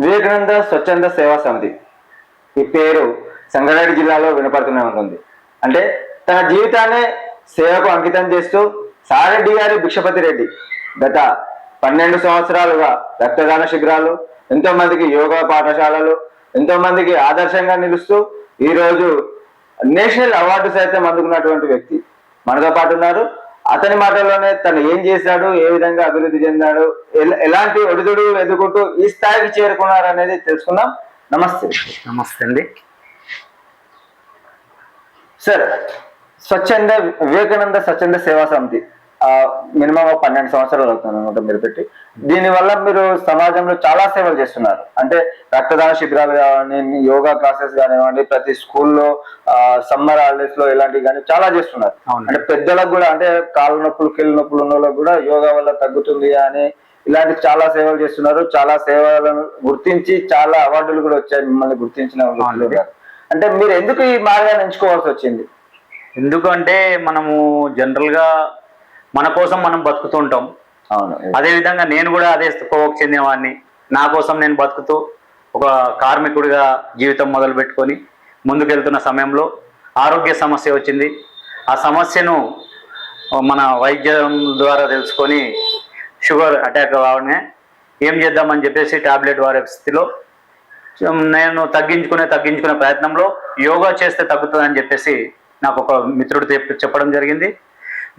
వివేకానంద స్వచ్ఛంద సేవా సమితి. ఈ పేరు సంగారెడ్డి జిల్లాలో వినపడుతూనే ఉంటుంది. అంటే తన జీవితాన్ని సేవకు అంకితం చేస్తూ సారెడ్డి గారి భిక్షపతి రెడ్డి. గత పన్నెండు సంవత్సరాలుగా రక్తదాన శిబిరాలు ఎంతో మందికి యోగా పాఠశాలలు ఎంతో మందికి ఆదర్శంగా నిలుస్తూ ఈరోజు నేషనల్ అవార్డు సైతం అందుకున్నటువంటి వ్యక్తి మనతో పాటు ఉన్నారు. అతని మాటల్లోనే తను ఏం చేశాడు ఏ విధంగా అభివృద్ధి చెందాడు ఎల- ఎలాంటి ఒడిదుడు ఎదుర్కొంటూ ఈ స్థాయికి చేరుకున్నారు అనేది తెలుసుకుందాం. నమస్తే. నమస్తే అండి. సార్ స్వచ్ఛంద వివేకానంద స్వచ్ఛంద సేవా సమితి. మినిమం ఒక పన్నెండు సంవత్సరాలు అవుతుంది అనమాట మీరు పెట్టి. దీనివల్ల మీరు సమాజంలో చాలా సేవలు చేస్తున్నారు. అంటే రక్తదాన శిబిరాలు కానివ్వండి యోగా క్లాసెస్ కానివ్వండి ప్రతి స్కూల్లో సమ్మర్ హాలిడేస్లో ఇలాంటివి కానీ చాలా చేస్తున్నారు. అంటే పెద్దలకు కూడా అంటే కాళ్ళ నొప్పులు కీళ్ళ నొప్పులు ఉన్న వాళ్ళకు కూడా యోగా వల్ల తగ్గుతుంది అని ఇలాంటి చాలా సేవలు చేస్తున్నారు. చాలా సేవలను గుర్తించి చాలా అవార్డులు కూడా వచ్చాయి మిమ్మల్ని గుర్తించిన వాళ్ళు. అంటే మీరు ఎందుకు ఈ మార్గాన్ని ఎంచుకోవాల్సి వచ్చింది? ఎందుకంటే మనము జనరల్గా మన కోసం మనం బతుకుతూ ఉంటాం. అవును అదే విధంగా నేను కూడా అదే కోవకు చెందేవాడిని నా కోసం నేను బతుకుతూ ఒక కార్మికుడిగా జీవితం మొదలు పెట్టుకొని ముందుకెళ్తున్న సమయంలో ఆరోగ్య సమస్య వచ్చింది. ఆ సమస్యను మన వైద్యం ద్వారా తెలుసుకొని షుగర్ అటాక్ రావడమే ఏం చేద్దామని చెప్పేసి టాబ్లెట్ వాడే స్థితిలో నేను తగ్గించుకునే తగ్గించుకునే ప్రయత్నంలో యోగా చేస్తే తగ్గుతుందని చెప్పేసి నాకు ఒక మిత్రుడు చెప్ప- చెప్పడం జరిగింది.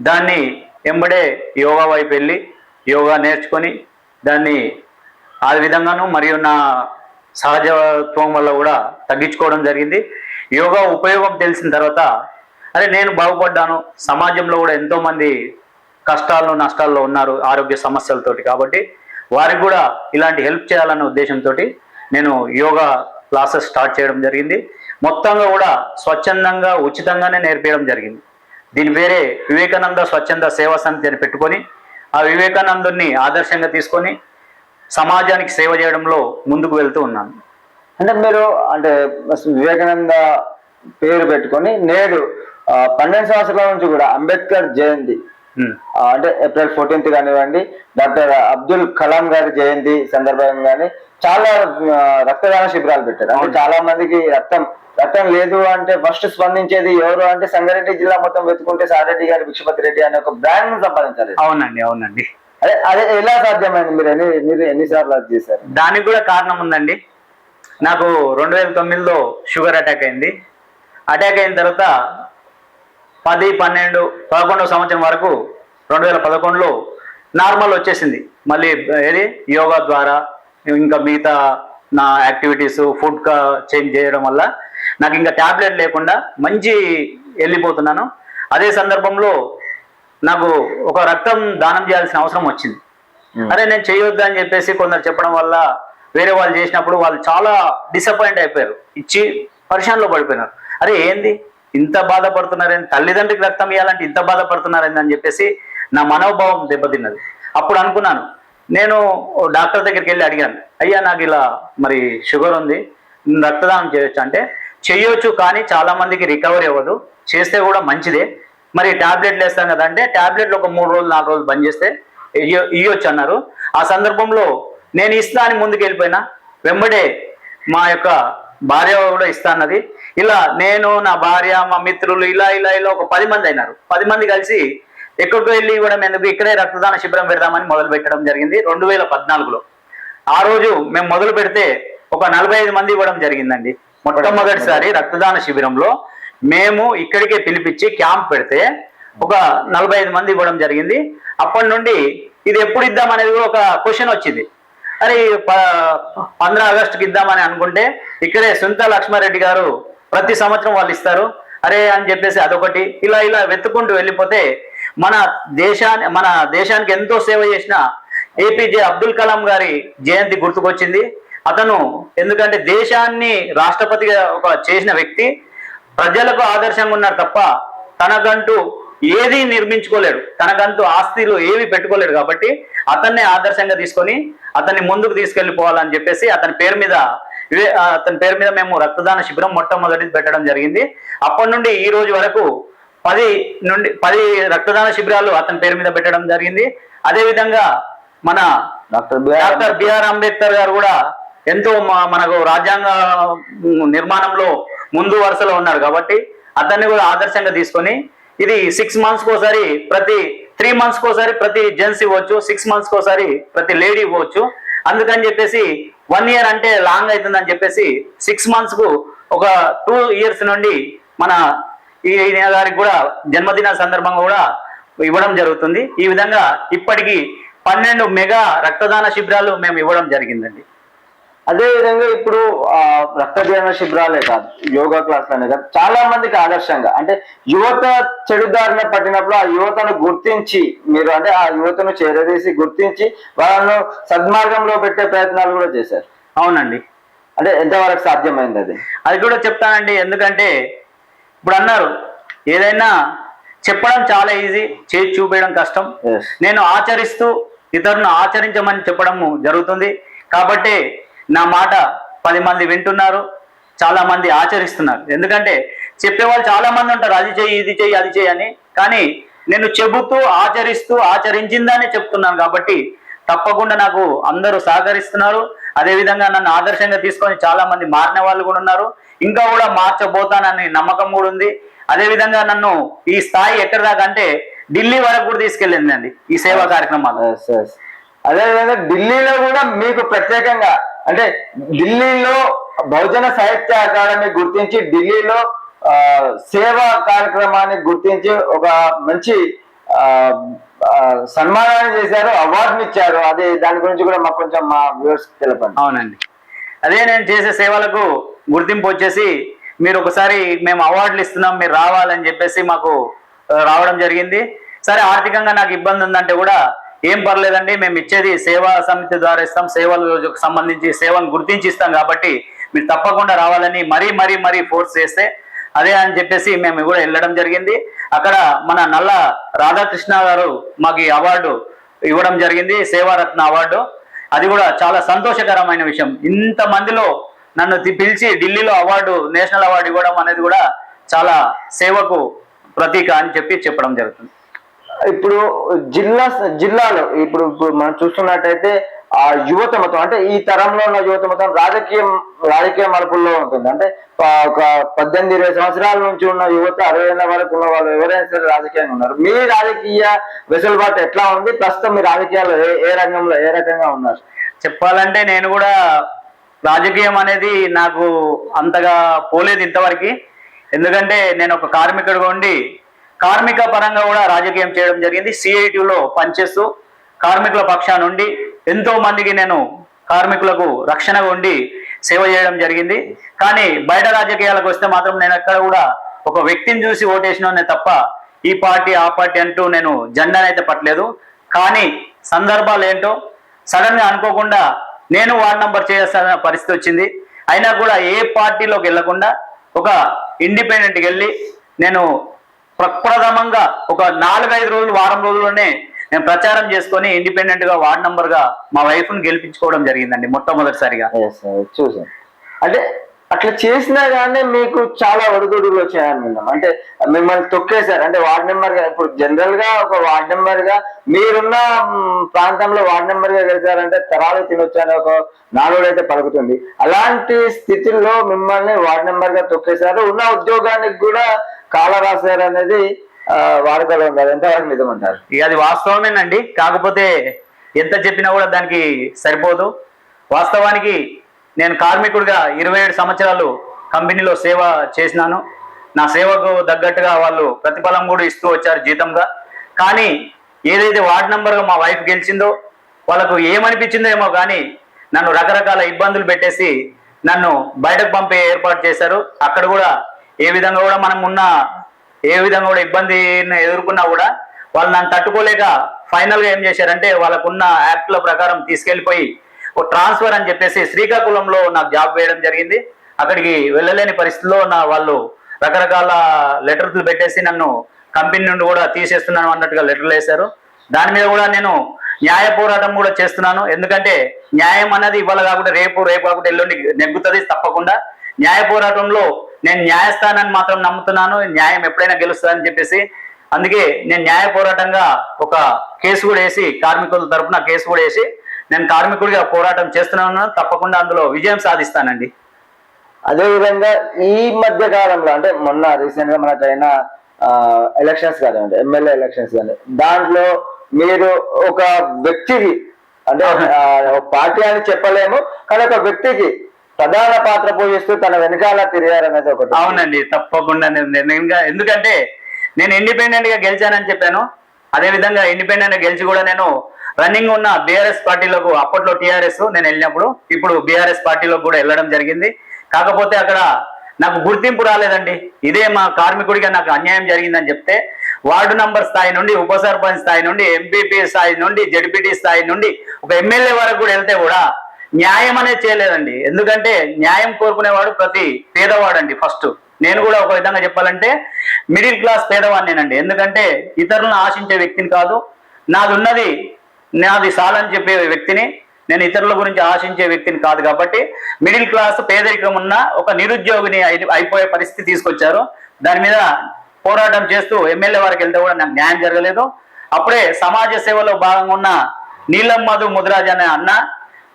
దాన్ని ఎంబడే యోగా వైపు వెళ్ళి యోగా నేర్చుకొని దాన్ని ఆ విధంగాను మరియు నా సహజత్వం వల్ల కూడా తగ్గించుకోవడం జరిగింది. యోగా ఉపయోగం తెలిసిన తర్వాత అరే నేను బాగుపడ్డాను సమాజంలో కూడా ఎంతోమంది కష్టాల్లో నష్టాల్లో ఉన్నారు ఆరోగ్య సమస్యలతోటి కాబట్టి వారికి కూడా ఇలాంటి హెల్ప్ చేయాలన్న ఉద్దేశంతో నేను యోగా క్లాసెస్ స్టార్ట్ చేయడం జరిగింది. మొత్తంగా కూడా స్వచ్ఛందంగా ఉచితంగానే నేర్పించడం జరిగింది. దీని పేరే వివేకానంద స్వచ్ఛంద సేవా సమితి అని పెట్టుకొని ఆ వివేకానందుని ఆదర్శంగా తీసుకొని సమాజానికి సేవ చేయడంలో ముందుకు వెళ్తూ ఉన్నాను. అంటే మీరు అంటే వివేకానంద పేరు పెట్టుకొని నేడు పన్నెండు సంవత్సరాల నుంచి కూడా అంబేద్కర్ జయంతి అంటే ఏప్రిల్ ఫోర్టీన్త్ కానివ్వండి డాక్టర్ అబ్దుల్ కలాం గారి జయంతి సందర్భంగా కానీ చాలా రక్తదాన శిబిరాలు పెట్టారు. అంటే. చాలా మందికి రక్తం రక్తం లేదు అంటే ఫస్ట్ స్పందించేది ఎవరు అంటే సంగారెడ్డి జిల్లా మొత్తం వెతుకుంటే సారెడ్డి గారి భిక్షపతి రెడ్డి అనే ఒక బ్రాండ్ సంపాదించారు. అవునండి అవునండి. అదే అదే ఎలా సాధ్యమైంది? మీరు ఎన్ని మీరు ఎన్నిసార్లు అది చేశారు? దానికి కూడా కారణం ఉందండి. నాకు రెండు వేల తొమ్మిదిలో షుగర్ అటాక్ అయింది. అటాక్ అయిన తర్వాత పది పన్నెండు పదకొండవ సంవత్సరం వరకు రెండు వేల పదకొండులో నార్మల్ వచ్చేసింది. మళ్ళీ ఏది? యోగా ద్వారా ఇంకా మిగతా నా యాక్టివిటీస్ ఫుడ్ చేంజ్ చేయడం వల్ల నాకు ఇంకా ట్యాబ్లెట్ లేకుండా మంచి వెళ్ళిపోతున్నాను. అదే సందర్భంలో నాకు ఒక రక్తం దానం చేయాల్సిన అవసరం వచ్చింది. అరే నేను చేయొద్దు అని చెప్పేసి కొందరు చెప్పడం వల్ల వేరే వాళ్ళు చేసినప్పుడు వాళ్ళు చాలా డిసప్పాయింట్ అయిపోయారు. ఇచ్చి పరిశాన్లో పడిపోయినారు. అరే ఏంది? ఇంత బాధపడుతున్నారని తల్లిదండ్రికి రక్తం ఇవ్వాలంటే ఇంత బాధపడుతున్నారని అని చెప్పేసి నా మనోభావం దెబ్బతిన్నది. అప్పుడు అనుకున్నాను. నేను డాక్టర్ దగ్గరికి వెళ్ళి అడిగాను. అయ్యా నాకు ఇలా మరి షుగర్ ఉంది రక్తదానం చేయొచ్చు అంటే చేయొచ్చు కానీ చాలా మందికి రికవరీ అవ్వదు చేస్తే కూడా మంచిదే. మరి ట్యాబ్లెట్లు వేస్తాం కదా అంటే ట్యాబ్లెట్లు ఒక మూడు రోజులు నాలుగు రోజులు బంద్ చేస్తే ఇయ్య- ఇయ్యొచ్చు అన్నారు. ఆ సందర్భంలో నేను ఇస్తా అని ముందుకు వెళ్ళిపోయినా. వెంబడే మా యొక్క భార్య కూడా ఇస్తా అన్నది. ఇలా నేను నా భార్య మా మిత్రులు ఇలా ఇలా ఇలా ఒక పది మంది అయినారు. పది మంది కలిసి ఎక్కడికి వెళ్ళి ఇవ్వడం ఎందుకు ఇక్కడే రక్తదాన శిబిరం పెడదామని మొదలు పెట్టడం జరిగింది రెండు వేల పద్నాలుగులో. ఆ రోజు మేము మొదలు పెడితే ఒక నలభై ఐదు మంది ఇవ్వడం జరిగిందండి. మొట్టమొదటిసారి రక్తదాన శిబిరంలో మేము ఇక్కడికే పిలిపించి క్యాంప్ పెడితే ఒక నలభై ఐదు మంది ఇవ్వడం జరిగింది. అప్పటి నుండి ఇది ఎప్పుడు ఇద్దాం అనేది కూడా ఒక క్వశ్చన్ వచ్చింది. అరే పంద్రా ఆగస్టుకి ఇద్దామని అనుకుంటే ఇక్కడే సుంత లక్ష్మారెడ్డి గారు ప్రతి సంవత్సరం వాళ్ళు ఇస్తారు. అరే అని చెప్పేసి అదొకటి. ఇలా ఇలా వెతుకుంటూ వెళ్ళిపోతే మన దేశాన్ని మన దేశానికి ఎంతో సేవ చేసిన ఏపీజే అబ్దుల్ కలాం గారి జయంతి గుర్తుకొచ్చింది. అతను ఎందుకంటే దేశాన్ని రాష్ట్రపతిగా ఒక చేసిన వ్యక్తి. ప్రజలకు ఆదర్శంగా ఉన్నారు తప్ప తనకంటూ ఏది నిర్మించుకోలేడు. తనకంటూ ఆస్తిలు ఏవి పెట్టుకోలేడు కాబట్టి అతన్నే ఆదర్శంగా తీసుకొని అతన్ని ముందుకు తీసుకెళ్ళిపోవాలని చెప్పేసి అతని పేరు మీద అతని పేరు మీద మేము రక్తదాన శిబిరం మొట్టమొదటి పెట్టడం జరిగింది. అప్పటి నుండి ఈ రోజు వరకు పది నుండి పది రక్తదాన శిబిరాలు అతని పేరు మీద పెట్టడం జరిగింది. అదే విధంగా మన doctor BR doctor BR Ambedkar garu కూడా ఎంతో మనకు రాజ్యాంగ నిర్మాణంలో ముందు వరుసలో ఉన్నారు కాబట్టి అతన్ని కూడా ఆదర్శంగా తీసుకొని ఇది సిక్స్ మంత్స్కి ఒకసారి ప్రతి త్రీ మంత్స్కి ఒకసారి ప్రతి జెంట్స్ ఇవ్వచ్చు సిక్స్ మంత్స్కి ఒకసారి ప్రతి లేడీ ఇవ్వచ్చు. అందుకని చెప్పేసి వన్ ఇయర్ అంటే లాంగ్ అవుతుందని చెప్పేసి సిక్స్ మంత్స్కు ఒక టూ ఇయర్స్ నుండి మన ఈ గారికి కూడా జన్మదిన సందర్భంగా కూడా ఇవ్వడం జరుగుతుంది. ఈ విధంగా ఇప్పటికీ పన్నెండు మెగా రక్తదాన శిబిరాలు మేము ఇవ్వడం జరిగిందండి. అదే విధంగా ఇప్పుడు ఆ, రక్తదాన శిబిరాలే కాదు యోగా క్లాసులనే కాదు చాలా మందికి ఆదర్శంగా. అంటే యువత చెడుదారిన పట్టినప్పుడు ఆ యువతను గుర్తించి మీరు అంటే ఆ యువతను చేరదీసి గుర్తించి వాళ్ళను సద్మార్గంలో పెట్టే ప్రయత్నాలు కూడా చేశారు. అవునండి. అంటే ఎంతవరకు సాధ్యమైంది అది? అది కూడా చెప్తానండి. ఎందుకంటే ఇప్పుడు అన్నారు ఏదైనా చెప్పడం చాలా ఈజీ చేసి చూపించడం కష్టం. నేను ఆచరిస్తూ ఇతరులను ఆచరించమని చెప్పడం జరుగుతుంది. కాబట్టి నా మాట పది మంది వింటున్నారు చాలా మంది ఆచరిస్తున్నారు. ఎందుకంటే చెప్పేవాళ్ళు చాలా మంది ఉంటారు అది చెయ్యి ఇది చెయ్యి అది చెయ్యి అని. కానీ నేను చెబుతూ ఆచరిస్తూ ఆచరించిందని చెప్తున్నాను కాబట్టి తప్పకుండా నాకు అందరూ సహకరిస్తున్నారు. అదే విధంగా నన్ను ఆదర్శంగా తీసుకొని చాలా మంది మారిన వాళ్ళు కూడా ఉన్నారు. ఇంకా కూడా మార్చబోతానని నమ్మకం కూడా ఉంది. అదే విధంగా నన్ను ఈ స్థాయి ఎక్కడి దాకా అంటే ఢిల్లీ వరకు కూడా తీసుకెళ్ళిందండి ఈ సేవా కార్యక్రమాలు. అదేవిధంగా ఢిల్లీలో కూడా మీకు ప్రత్యేకంగా అంటే ఢిల్లీలో బహుజన సాహిత్య అకాడమీ గుర్తించి ఢిల్లీలో సేవా కార్యక్రమాన్ని గుర్తించి ఒక మంచి సన్మానాన్ని చేశారు అవార్డుని ఇచ్చారు. అదే దాని గురించి కూడా మాకు కొంచెం మా వ్యూవర్స్ తెలపండి. అవునండి. అదే నేను చేసే సేవలకు గుర్తింపు వచ్చేసి మీరు ఒకసారి మేము అవార్డులు ఇస్తున్నాం మీరు రావాలని చెప్పేసి మాకు రావడం జరిగింది. సరే ఆర్థికంగా నాకు ఇబ్బంది ఉందంటే కూడా ఏం పర్లేదండి మేము ఇచ్చేది సేవా సమితి ద్వారా ఇస్తాం సేవలకు సంబంధించి సేవను గుర్తించి ఇస్తాం కాబట్టి మీరు తప్పకుండా రావాలని మరీ మరీ మరీ ఫోర్స్ చేస్తే అదే అని చెప్పేసి మేము కూడా వెళ్ళడం జరిగింది. అక్కడ మన నల్ల రాధాకృష్ణ గారు మాకు ఈ అవార్డు ఇవ్వడం జరిగింది సేవారత్న అవార్డు. అది కూడా చాలా సంతోషకరమైన విషయం. ఇంతమందిలో నన్ను పిలిచి ఢిల్లీలో అవార్డు నేషనల్ అవార్డు ఇవ్వడం అనేది కూడా చాలా సేవకు ప్రతీక అని చెప్పి చెప్పడం జరుగుతుంది. ఇప్పుడు జిల్లా జిల్లాలో ఇప్పుడు ఇప్పుడు మనం చూస్తున్నట్టయితే ఆ యువత మొత్తం అంటే ఈ తరంలో ఉన్న యువత మొత్తం రాజకీయం రాజకీయ మలుపుల్లో ఉంటుంది. అంటే ఒక పద్దెనిమిది ఇరవై సంవత్సరాల నుంచి ఉన్న యువత అరవై ఏళ్ళ వరకు ఉన్న వాళ్ళు ఎవరైనా సరే రాజకీయంగా ఉన్నారు. మీ రాజకీయ వెసులుబాటు ఎట్లా ఉంది? ప్రస్తుతం మీ రాజకీయాల్లో ఏ ఏ రంగంలో ఏ రకంగా ఉన్నారు? చెప్పాలంటే నేను కూడా రాజకీయం అనేది నాకు అంతగా పోలేదు ఇంతవరకు. ఎందుకంటే నేను ఒక కార్మికుడిగా ఉండి కార్మిక పరంగా కూడా రాజకీయం చేయడం జరిగింది. సిఐటిలో పనిచేస్తూ కార్మికుల పక్షా ఉండి ఎంతో మందికి నేను కార్మికులకు రక్షణగా ఉండి సేవ చేయడం జరిగింది. కానీ బయట రాజకీయాలకు వస్తే మాత్రం నేను ఎక్కడ కూడా ఒక వ్యక్తిని చూసి ఓటేసినోనే తప్ప ఈ పార్టీ ఆ పార్టీ అంటూ నేను జెండానైతే పట్టలేదు. కానీ సందర్భాలు ఏంటో సడన్గా అనుకోకుండా నేను వార్డ్ నంబర్ చేయాల్సిన పరిస్థితి వచ్చింది. అయినా కూడా ఏ పార్టీలోకి వెళ్ళకుండా ఒక ఇండిపెండెంట్కి వెళ్ళి నేను ప్రప్రథమంగా ఒక నాలుగైదు రోజులు వారం రోజుల్లోనే నేను ప్రచారం చేసుకొని ఇండిపెండెంట్గా వార్డ్ నంబర్గా మా వైఫ్ను గెలిపించుకోవడం జరిగిందండి మొట్టమొదటిసారిగా. చూసాను అంటే అట్లా చేసినా కానీ మీకు చాలా ఒడిదుడుగులు వచ్చాయని అంటే మిమ్మల్ని తొక్కేశారు. అంటే వార్డ్ నెంబర్గా ఇప్పుడు జనరల్గా ఒక వార్డ్ నెంబర్గా మీరున్న ప్రాంతంలో వార్డ్ నెంబర్గా గెలిచారంటే తరాలు తినొచ్చు ఒక నాలుగు అయితే పలుకుతుంది. అలాంటి స్థితిలో మిమ్మల్ని వార్డ్ నెంబర్గా తొక్కేశారు. ఉన్న ఉద్యోగానికి కూడా కాల అనేది వాడుకలో ఉంది అది ఎంతవరకు నిజమంటారు ఇక అది వాస్తవమేనండి. కాకపోతే ఎంత చెప్పినా కూడా దానికి సరిపోదు. వాస్తవానికి నేను కార్మికుడిగా ఇరవై ఏడు సంవత్సరాలు కంపెనీలో సేవ చేసినాను. నా సేవకు తగ్గట్టుగా వాళ్ళు ప్రతిఫలం కూడా ఇస్తూ వచ్చారు జీతంగా. కానీ ఏదైతే వార్డ్ నెంబర్గా మా వైఫ్ గెలిచిందో వాళ్ళకు ఏమనిపించిందో ఏమో కానీ నన్ను రకరకాల ఇబ్బందులు పెట్టేసి నన్ను బయటకు పంపే ఏర్పాటు చేశారు. అక్కడ కూడా ఏ విధంగా కూడా మనం ఉన్న ఏ విధంగా కూడా ఇబ్బందిని ఎదుర్కొన్నా కూడా వాళ్ళు నన్ను తట్టుకోలేక ఫైనల్గా ఏం చేశారంటే వాళ్ళకున్న యాక్ట్ల ప్రకారం తీసుకెళ్ళిపోయి ఒక ట్రాన్స్ఫర్ అని చెప్పేసి శ్రీకాకుళంలో నాకు జాబ్ వేయడం జరిగింది. అక్కడికి వెళ్ళలేని పరిస్థితిలో నా వాళ్ళు రకరకాల లెటర్లు పెట్టేసి నన్ను కంపెనీ నుండి కూడా తీసేస్తున్నాను అన్నట్టుగా లెటర్లు వేశారు. దాని మీద కూడా నేను న్యాయ పోరాటం కూడా చేస్తున్నాను. ఎందుకంటే న్యాయం అనేది ఇవాళ కాకుండా రేపు రేపు కాకుండా ఎల్లుండి నెగ్గుతుంది తప్పకుండా. న్యాయ పోరాటంలో నేను న్యాయస్థానాన్ని మాత్రం నమ్ముతున్నాను న్యాయం ఎప్పుడైనా గెలుస్తుందని చెప్పేసి. అందుకే నేను న్యాయ పోరాటంగా ఒక కేసు కూడా వేసి కార్మికుల తరపున కేసు కూడా వేసి నేను కార్మికుడిగా పోరాటం చేస్తూనే ఉన్నాను తప్పకుండా అందులో విజయం సాధిస్తానండి. అదే విధంగా ఈ మధ్య కాలంలో అంటే మొన్న రీసెంట్గా మనకైనా ఎలక్షన్స్ కానివ్వండి ఎమ్మెల్యే ఎలక్షన్స్ కానీ దాంట్లో మీరు ఒక వ్యక్తికి అంటే పార్టీ అని చెప్పలేము కానీ ఒక వ్యక్తికి ప్రధాన పాత్ర పోషిస్తూ తన వెనకాల తిరిగారనేది ఒకటి అవునండి తప్పకుండా నిర్ణయంగా ఎందుకంటే నేను ఇండిపెండెంట్గా గెలిచానని చెప్పాను. అదే విధంగా ఇండిపెండెంట్గా గెలిచి కూడా నేను రన్నింగ్ ఉన్న బీఆర్ఎస్ పార్టీలోకి అప్పట్లో టీఆర్ఎస్ నేను వెళ్ళినప్పుడు ఇప్పుడు బీఆర్ఎస్ పార్టీలోకి కూడా వెళ్ళడం జరిగింది. కాకపోతే అక్కడ నాకు గుర్తింపు రాలేదండి. ఇదే మా కార్మికుడిగా నాకు అన్యాయం జరిగిందని చెప్తే వార్డు నంబర్ స్థాయి నుండి ఉప సర్పంచ్ స్థాయి నుండి ఎంపీపీ స్థాయి నుండి జడ్పీటీ స్థాయి నుండి ఒక ఎమ్మెల్యే వరకు కూడా వెళ్తే కూడా న్యాయం అనేది చేయలేదండి. ఎందుకంటే న్యాయం కోరుకునేవాడు ప్రతి పేదవాడండి ఫస్ట్. నేను కూడా ఒక విధంగా చెప్పాలంటే మిడిల్ క్లాస్ పేదవాడినేనండి. ఎందుకంటే ఇతరులను ఆశించే వ్యక్తిని కాదు. నాది ఉన్నది నాది సాలని చెప్పే వ్యక్తిని నేను ఇతరుల గురించి ఆశించే వ్యక్తిని కాదు కాబట్టి మిడిల్ క్లాస్ పేదరికం ఉన్న ఒక నిరుద్యోగిని అయి- అయిపోయే పరిస్థితి తీసుకొచ్చారు. దాని మీద పోరాటం చేస్తూ ఎమ్మెల్యే వారికి వెళ్తే కూడా నాకు న్యాయం జరగలేదు. అప్పుడే సమాజ సేవలో భాగంగా ఉన్న నీలం మధు అనే అన్న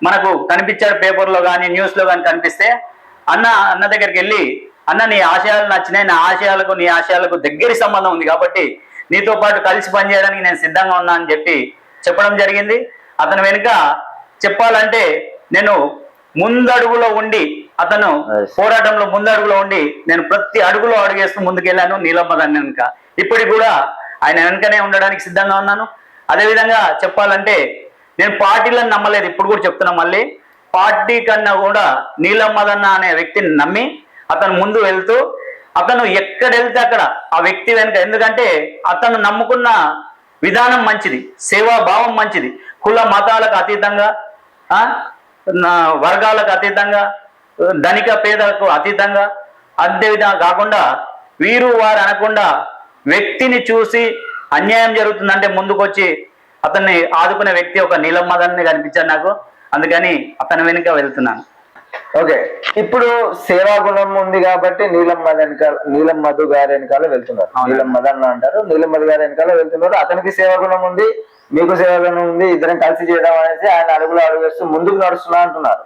మనకు కనిపించాడు పేపర్లో కానీ న్యూస్లో కానీ కనిపిస్తే అన్న అన్న దగ్గరికి వెళ్ళి అన్న నీ ఆశయాలు నచ్చినాయి నా ఆశయాలకు నీ ఆశయాలకు దగ్గరి సంబంధం ఉంది కాబట్టి నీతో పాటు కలిసి పనిచేయడానికి నేను సిద్ధంగా ఉన్నా అని చెప్పి చెప్పడం జరిగింది. అతని వెనుక చెప్పాలంటే నేను ముందడుగులో ఉండి అతను. పోరాటంలో ముందడుగులో ఉండి నేను ప్రతి అడుగులో అడుగేస్తూ ముందుకెళ్ళాను నీలమ్మ దాన్ని వెనుక. ఇప్పటికి కూడా ఆయన వెనుకనే ఉండడానికి సిద్ధంగా ఉన్నాను. అదేవిధంగా చెప్పాలంటే నేను పార్టీలను నమ్మలేదు ఇప్పుడు కూడా చెప్తున్నా మళ్ళీ. పార్టీ కన్నా కూడా నీలమ్మదన్న అనే వ్యక్తిని నమ్మి అతను ముందు వెళ్తూ అతను ఎక్కడ వెళ్తే అక్కడ ఆ వ్యక్తి వెనుక ఎందుకంటే అతను నమ్ముకున్న విధానం మంచిది సేవా భావం మంచిది. కుల మతాలకు అతీతంగా వర్గాలకు అతీతంగా ధనిక పేదలకు అతీతంగా అంతేవిధంగా కాకుండా వీరు వారు అనకుండా వ్యక్తిని చూసి అన్యాయం జరుగుతుందంటే ముందుకొచ్చి అతన్ని ఆదుకునే వ్యక్తి ఒక నీలం మదన్ని కనిపించాడు నాకు. అందుకని అతని వెనుక వెళ్తున్నాను. ఓకే. ఇప్పుడు సేవా గుణం ఉంది కాబట్టి నీలం మధు వెనకాల నీలం మధు గారి వెనకాల వెళ్తున్నారు. నీలం అన్న అంటారు నీలం మధు గారి వెనకాల వెళ్తున్నారు. అతనికి సేవా గుణం ఉంది మీకు సేవా గుణం ఉంది ఇద్దరం కలిసి చేయడం అనేసి ఆయన అడుగులు అడుగు వేస్తూ ముందుకు నడుస్తున్నా అంటున్నారు.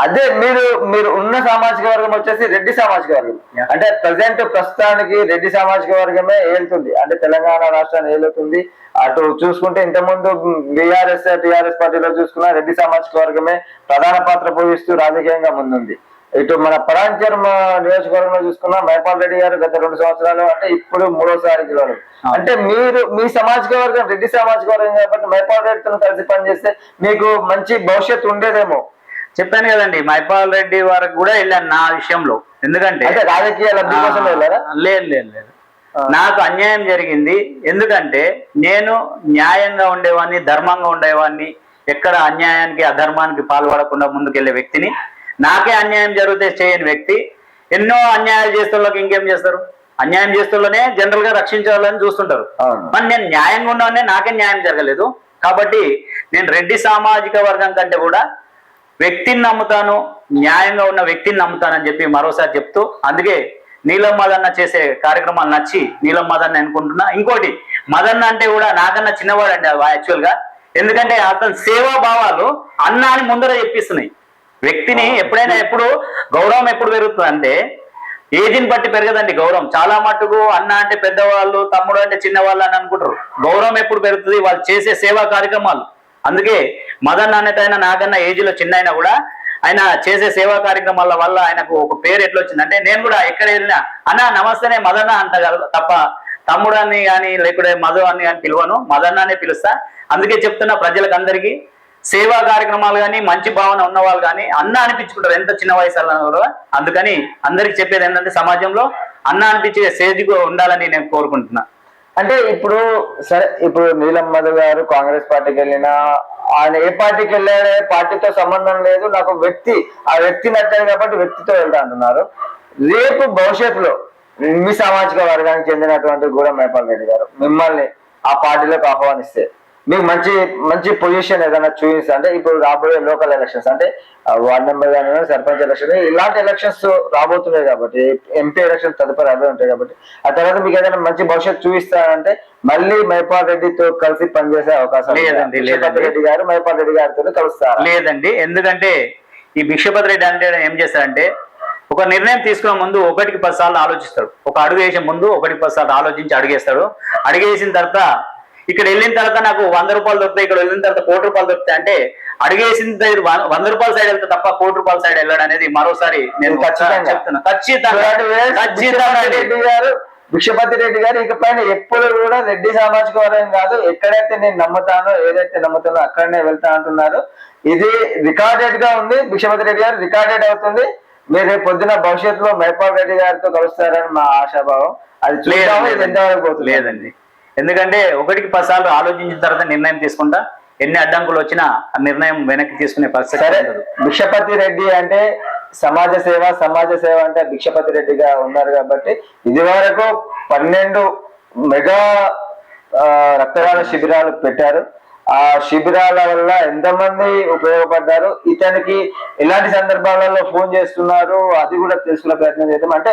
అదే మీరు మీరు ఉన్న సామాజిక వర్గం వచ్చేసి రెడ్డి సామాజిక వర్గం. అంటే ప్రజెంట్ ప్రస్తుతానికి రెడ్డి సామాజిక వర్గమే ఏలుతుంది. అంటే తెలంగాణ రాష్ట్రాన్ని ఏలుతుంది. అటు చూసుకుంటే ఇంతకుముందు బీఆర్ఎస్ టిఆర్ఎస్ పార్టీలో చూసుకున్న రెడ్డి సామాజిక వర్గమే ప్రధాన పాత్ర పోషిస్తూ రాజకీయంగా ముందుంది. ఇటు మన పరాంచర్ నియోజకవర్గంలో చూసుకున్న మైపాల్ రెడ్డి గారు గత రెండు సంవత్సరాలు అంటే ఇప్పుడు మూడోసారి గెలవడం. అంటే మీరు మీ సామాజిక వర్గం రెడ్డి సామాజిక వర్గం కాబట్టి మైపాల్ రెడ్డితో కలిసి పనిచేస్తే మీకు మంచి భవిష్యత్తు ఉండేదేమో. చెప్పాను కదండి మైపాల్ రెడ్డి వరకు కూడా వెళ్ళాను నా విషయంలో. ఎందుకంటే అంటే రాజకీయ లబ్ధి కోసం వెళ్ళారా? లేదు లేదు లేదు. నాకు అన్యాయం జరిగింది. ఎందుకంటే నేను న్యాయంగా ఉండేవాడిని ధర్మంగా ఉండేవాడిని. ఎక్కడ అన్యాయానికి అధర్మానికి పాల్పడకుండా ముందుకెళ్ళే వ్యక్తిని. నాకే అన్యాయం జరిగితే చేయని వ్యక్తి. ఎన్నో అన్యాయాలు చేస్తున్నకి ఇంకేం చేస్తారు? అన్యాయం చేస్తున్ననే జనరల్గా రక్షించాలని చూస్తుంటారు. మరి నేను న్యాయంగా ఉన్నానే నాకే న్యాయం జరగలేదు. కాబట్టి నేను రెడ్డి సామాజిక వర్గం కంటే కూడా వ్యక్తిని నమ్ముతాను న్యాయంగా ఉన్న వ్యక్తిని నమ్ముతానని చెప్పి మరోసారి చెప్తూ అందుకే నీలం మదన్న చేసే కార్యక్రమాలు నచ్చి నీలం మదన్న అనుకుంటున్నా. ఇంకోటి మదన్న అంటే కూడా నాకన్నా చిన్నవాడండి యాక్చువల్గా. ఎందుకంటే అతని సేవా భావాలు అన్న అని ముందర చెప్పిస్తున్నాయి. వ్యక్తిని ఎప్పుడైనా ఎప్పుడు గౌరవం ఎప్పుడు పెరుగుతుంది అంటే ఏజ్ని బట్టి పెరగదండి గౌరవం. చాలా మట్టుకు అన్న అంటే పెద్దవాళ్ళు తమ్ముడు అంటే చిన్నవాళ్ళు అని అనుకుంటారు. గౌరవం ఎప్పుడు పెరుగుతుంది? వాళ్ళు చేసే సేవా కార్యక్రమాలు. అందుకే మదన్ అన్నటైనా నాకన్నా ఏజ్లో చిన్న అయినా కూడా ఆయన చేసే సేవా కార్యక్రమాల వల్ల ఆయనకు ఒక పేరు ఎట్లా వచ్చింది అంటే నేను కూడా ఎక్కడ వెళ్ళినా అన్న నమస్తేనే మదన్న అంట కదా తప్ప తమ్ముడు కానీ లేకుంటే మధు అని కానీ పిలువను. మదన్న అనే పిలుస్తా. అందుకే చెప్తున్నా ప్రజలకు అందరికీ సేవా కార్యక్రమాలు కానీ మంచి భావన ఉన్న వాళ్ళు కానీ అన్న అనిపించుకుంటారు. ఎంత చిన్న వయసు కూడా. అందుకని అందరికి చెప్పేది ఏంటంటే సమాజంలో అన్న అనిపించే స్టేజ్గా ఉండాలని నేను కోరుకుంటున్నా. అంటే ఇప్పుడు సరే ఇప్పుడు నీలం మధు గారు కాంగ్రెస్ పార్టీకి వెళ్ళినా ఆయన ఏ పార్టీకి వెళ్ళాడే పార్టీతో సంబంధం లేదు నాకు వ్యక్తి ఆ వ్యక్తి నచ్చాడు కాబట్టి వ్యక్తితో వెళ్తా అంటున్నారు. రేపు భవిష్యత్తులో మీ సామాజిక వర్గానికి చెందినటువంటి గూడెం మేపాల్ రెడ్డి గారు మిమ్మల్ని ఆ పార్టీలోకి ఆహ్వానిస్తే మీకు మంచి మంచి పొజిషన్ ఏదైనా చూపిస్తా అంటే ఇప్పుడు రాబోయే లోకల్ ఎలక్షన్స్ అంటే వార్డ్ మెంబర్ కానీ సర్పంచ్ ఎలక్షన్ ఇలాంటి ఎలక్షన్స్ రాబోతున్నాయి కాబట్టి ఎంపీ ఎలక్షన్ తదుపరి అవే ఉంటాయి కాబట్టి ఆ తర్వాత మీకు ఏదైనా మంచి భవిష్యత్తు చూపిస్తానంటే మళ్ళీ మైపాల్ రెడ్డితో కలిసి పనిచేసే అవకాశం? లేదండి. రెడ్డి గారు మైపాల్ రెడ్డి గారితో కలుస్తారు లేదండి ఎందుకంటే ఈ భిక్షపతి రెడ్డి అంటే ఏం చేస్తాడంటే ఒక నిర్ణయం తీసుకునే ముందు ఒకటికి పది సార్లు ఆలోచిస్తాడు ఒక అడుగు వేసే ముందు ఒకటికి పది సార్లు ఆలోచించి అడుగేస్తాడు అడుగేసిన తర్వాత ఇక్కడ వెళ్ళిన తర్వాత నాకు వంద రూపాయలు దొరుకుతాయి ఇక్కడ వెళ్ళిన తర్వాత కోటి రూపాయలు దొరుకుతాయి. అంటే వ- వంద రూపాయల సైడ్ వెళ్తే తప్ప కోటి రూపాయల సైడ్ వెళ్ళడం అనేది మరోసారి నేను ఖచ్చితంగా. చెప్తున్నా. ఖచ్చితంగా. అండి. రెడ్డి గారు గారు ఇకపైన ఎప్పుడు కూడా రెడ్డి సామాజిక వర్గం కాదు ఎక్కడైతే నేను నమ్ముతానో ఏదైతే నమ్ముతానో అక్కడనే వెళ్తా అంటున్నారు. ఇది రికార్డెడ్గా ఉంది భిక్షపతి రెడ్డి గారు రికార్డెడ్ అవుతుంది. మీరు రేపు పొద్దున భవిష్యత్తులో మైపాల్ రెడ్డి గారితో కలుస్తారని మా ఆశాభావం. అది చూద్దాము ఇది ఎంతవరకు పోతుంది. లేదండి. ఎందుకంటే ఒకటికి పది సార్లు ఆలోచించిన తర్వాత నిర్ణయం తీసుకుంటా ఎన్ని అడ్డంకులు వచ్చినా ఆ నిర్ణయం వెనక్కి తీసుకునే పరిస్థితి సరే రెడ్డి అంటే సమాజ సేవ సమాజ సేవ అంటే భిక్షపతి రెడ్డిగా ఉన్నారు కాబట్టి ఇది వరకు పన్నెండు మెగా రక్తదాన శిబిరాలు పెట్టారు. ఆ శిబిరాల వల్ల ఎంతమంది ఉపయోగపడ్డారు? ఇతనికి ఎలాంటి సందర్భాలలో ఫోన్ చేస్తున్నారు? అది కూడా తెలుసుకునే ప్రయత్నం చేద్దాం. అంటే